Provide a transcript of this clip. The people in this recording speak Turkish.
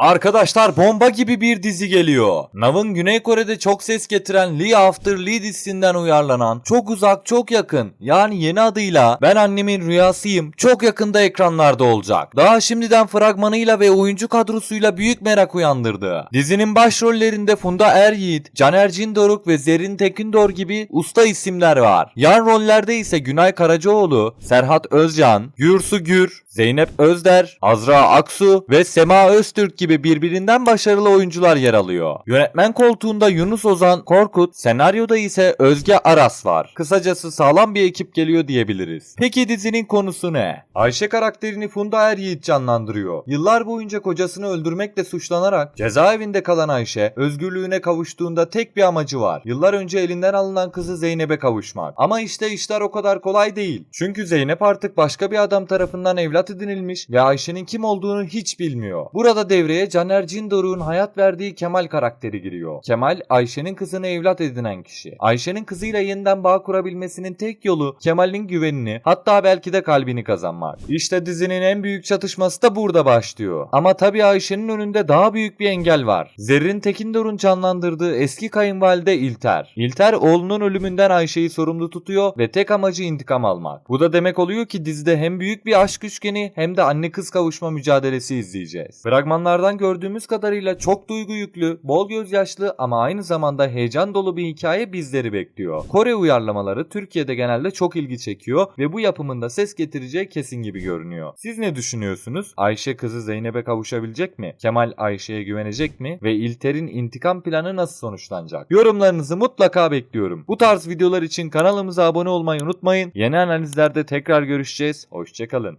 Arkadaşlar bomba gibi bir dizi geliyor. Nav'ın Güney Kore'de çok ses getiren Lee After Lee dizisinden uyarlanan çok uzak çok yakın yani yeni adıyla Ben Annemin Rüyasıyım çok yakında ekranlarda olacak. Daha şimdiden fragmanıyla ve oyuncu kadrosuyla büyük merak uyandırdı. Dizinin başrollerinde Funda Er Yiğit, Caner Cindoruk ve Zerrin Tekindor gibi usta isimler var. Yan rollerde ise Günay Karacaoğlu, Serhat Özcan, Gürsu Gür, Zeynep Özder, Azra Aksu ve Sema Öztürk gibi birbirinden başarılı oyuncular yer alıyor. Yönetmen koltuğunda Yunus Ozan Korkut, senaryoda ise Özge Aras var. Kısacası sağlam bir ekip geliyor diyebiliriz. Peki dizinin konusu ne? Ayşe karakterini Funda Er Yiğit canlandırıyor. Yıllar boyunca kocasını öldürmekle suçlanarak cezaevinde kalan Ayşe, özgürlüğüne kavuştuğunda tek bir amacı var. Yıllar önce elinden alınan kızı Zeynep'e kavuşmak. Ama işte işler o kadar kolay değil. Çünkü Zeynep artık başka bir adam tarafından evlat edinilmiş ve Ayşe'nin kim olduğunu hiç bilmiyor. Burada devreye Caner Cindoruk'un hayat verdiği Kemal karakteri giriyor. Kemal, Ayşe'nin kızını evlat edinen kişi. Ayşe'nin kızıyla yeniden bağ kurabilmesinin tek yolu Kemal'in güvenini hatta belki de kalbini kazanmak. İşte dizinin en büyük çatışması da burada başlıyor. Ama tabii Ayşe'nin önünde daha büyük bir engel var. Zerrin Tekindor'un canlandırdığı eski kayınvalide İlter. İlter oğlunun ölümünden Ayşe'yi sorumlu tutuyor ve tek amacı intikam almak. Bu da demek oluyor ki dizide hem büyük bir aşk üçgeni hem de anne kız kavuşma mücadelesi izleyeceğiz. Fragmanlardan gördüğümüz kadarıyla çok duygu yüklü, bol gözyaşlı ama aynı zamanda heyecan dolu bir hikaye bizleri bekliyor. Kore uyarlamaları Türkiye'de genelde çok ilgi çekiyor ve bu yapımında ses getireceği kesin gibi görünüyor. Siz ne düşünüyorsunuz? Ayşe kızı Zeynep'e kavuşabilecek mi? Kemal Ayşe'ye güvenecek mi? Ve İlter'in intikam planı nasıl sonuçlanacak? Yorumlarınızı mutlaka bekliyorum. Bu tarz videolar için kanalımıza abone olmayı unutmayın. Yeni analizlerde tekrar görüşeceğiz. Hoşçakalın.